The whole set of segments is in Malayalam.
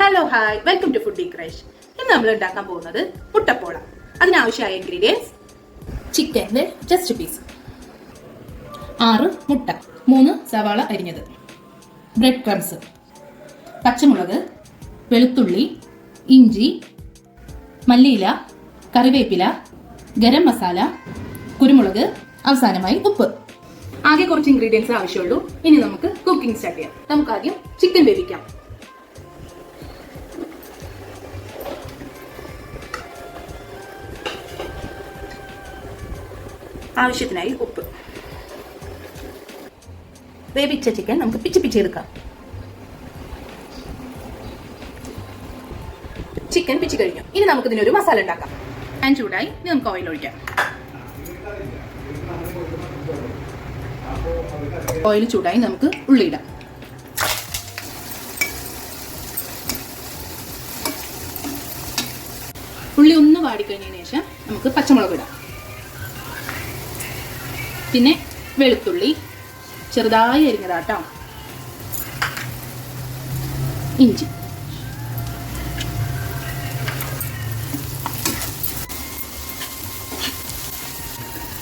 Hello hi welcome to food crush ഇന്ന് നമ്മൾ ഉണ്ടാക്കാൻ പോകുന്നത് മുട്ടപ്പോള. അതിനാവശ്യമായ ഇൻഗ്രീഡിയൻസ് ചിക്കന്റെ ജസ്റ്റ് പീസ് ആറ് മുട്ട മൂന്ന് സവാള അരിഞ്ഞത്. ബ്രെഡ് ക്രംസ് പച്ചമുളക് വെളുത്തുള്ളി ഇഞ്ചി മല്ലിയില കറിവേപ്പില ഗരം മസാല കുരുമുളക് അവസാനമായി ഉപ്പ്. ആകെ കുറച്ച് ഇൻഗ്രീഡിയൻസ് ആവശ്യമുള്ളൂ. ഇനി നമുക്ക് കുക്കിംഗ് സ്റ്റാർട്ട് ചെയ്യാം. നമുക്ക് ആദ്യം ചിക്കൻ വേവിക്കാം. ആവശ്യത്തിനായി ഉപ്പ്. വേവിച്ച ചിക്കൻ നമുക്ക് പിച്ച് എടുക്കാം. ചിക്കൻ പിച്ച് കഴിഞ്ഞു. ഇനി നമുക്ക് ഇതിനൊരു മസാല ഉണ്ടാക്കാം. ഞാൻ ചൂടായി. ഇനി നമുക്ക് ഓയിൽ ഒഴിക്കാം. ഓയിൽ ചൂടായി നമുക്ക് ഉള്ളി ഇടാം. ഉള്ളി ഒന്ന് വാടിക്കഴിഞ്ഞതിന് ശേഷം നമുക്ക് പച്ചമുളക് ഇടാം. പിന്നെ വെളുത്തുള്ളി. ചെറുതായി അരിഞ്ഞതാട്ടോ. ഇഞ്ചി.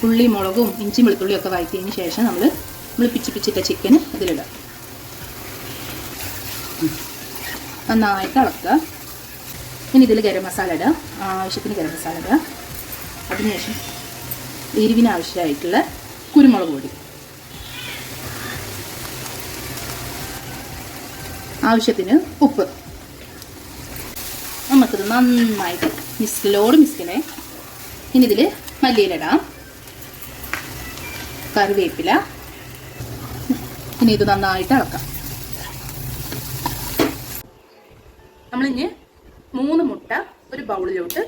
ഉള്ളി മുളകും ഇഞ്ചി വെളുത്തുള്ളിയും ഒക്കെ വഴറ്റിയതിന് ശേഷം നമ്മൾ നമ്മൾ പിച്ചിപ്പിച്ചിട്ട ചിക്കന് ഇതിലിടാം നന്നായിട്ട് ഇളക്കുക. ഇനി ഇതിൽ ഗരം മസാല ഇടുക. ആവശ്യത്തിന് ഗരം മസാല ഇടുക. അതിനുശേഷം എരിവിന് ആവശ്യമായിട്ടുള്ള കുരുമുളക് പൊടി. ആവശ്യത്തിന് ഉപ്പ്. നമുക്കിത് നന്നായിട്ട് മിസ്കിലോട് മിസ്കിനെ ഇനി ഇതിൽ മല്ലിയിലിടാം കറിവേപ്പില. ഇനി ഇത് നന്നായിട്ട് ഇളക്കാം. നമ്മളിഞ്ഞ് മൂന്ന് മുട്ട ഒരു ബൗളിലോട്ട്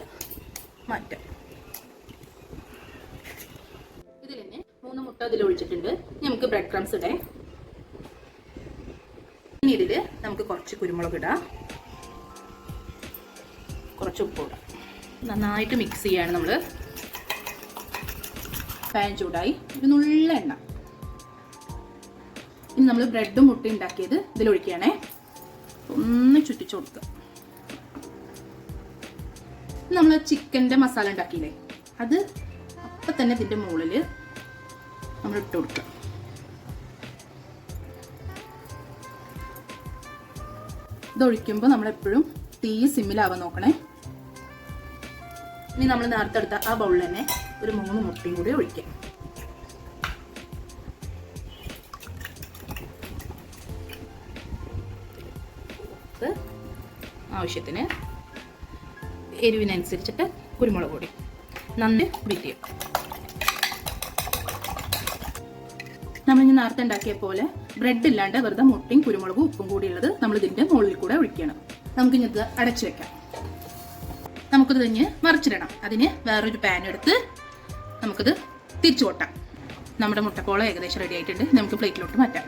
മാറ്റാം. മുട്ട ഇതിൽ ഒഴിച്ചിട്ടുണ്ട് നമുക്ക് ബ്രെഡ് ക്രംസ് ഇടേ. ഇനി ഇതിൽ നമുക്ക് കുറച്ച് കുരുമുളക് ഇടാം. കുറച്ച് ഉപ്പ് ഇടാം. നന്നായിട്ട് മിക്സ് ചെയ്യാണ് നമ്മൾ പാൻ ചൂടായി. ഒരു നുള്ള എണ്ണ. ഇനി നമ്മൾ ബ്രെഡും മുട്ടയും ഉണ്ടാക്കിയത് ഇതിൽ ഒഴിക്കുകയാണേ ഒന്ന് ചുറ്റിച്ചു കൊടുക്കുക. നമ്മൾ ചിക്കന്റെ മസാല ഉണ്ടാക്കിയില്ലേ? അത് അപ്പം തന്നെ ഇതിന്റെ മുകളിൽ നമ്മൾ ഇട്ട് കൊടുക്കുക ഇതൊഴിക്കുമ്പോൾ നമ്മളെപ്പോഴും തീ സിമ്മിലാവാൻ നോക്കണേ. ഇനി നമ്മൾ നേരത്തെ എടുത്ത ആ ബൗളിൽ തന്നെ ഒരു മൂന്ന് മുട്ടയും കൂടി ഒഴിക്കാം. ആവശ്യത്തിന് എരിവിനനുസരിച്ചിട്ട് കുരുമുളക് പൊടി നന്ദി ബീറ്റ് നമ്മളിനി നേരത്തെ ഉണ്ടാക്കിയ പോലെ ബ്രെഡ് ഇല്ലാണ്ട് വെറുതെ മുട്ടയും കുരുമുളകും ഉപ്പും കൂടി ഉള്ളത് നമ്മൾ ഇതിന്റെ മുകളിൽ കൂടെ ഒഴിക്കണം. നമുക്ക് ഇനി അടച്ചു വെക്കാം. നമുക്കിത് കഴിഞ്ഞ് മറിച്ചിടണം. അതിന് വേറൊരു പാൻ എടുത്ത് നമുക്കിത് തിരിച്ചു കൊട്ടാം. നമ്മുടെ മുട്ടക്കോളം ഏകദേശം റെഡി ആയിട്ടുണ്ട്. നമുക്ക് പ്ലേറ്റിലോട്ട് മാറ്റാം.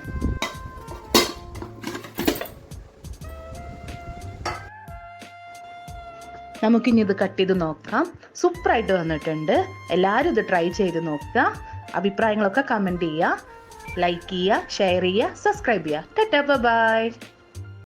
നമുക്കിനി ഇത് കട്ട് ചെയ്ത് നോക്കാം. സൂപ്പറായിട്ട് വന്നിട്ടുണ്ട്. എല്ലാവരും ഇത് ട്രൈ ചെയ്ത് നോക്കുക. അഭിപ്രായങ്ങളൊക്കെ കമന്റ് ചെയ്യുക. ലൈക്ക് ചെയ്യുക ഷെയർ ചെയ്യുക സബ്സ്ക്രൈബ് ചെയ്യുക ടാറ്റാ ബൈ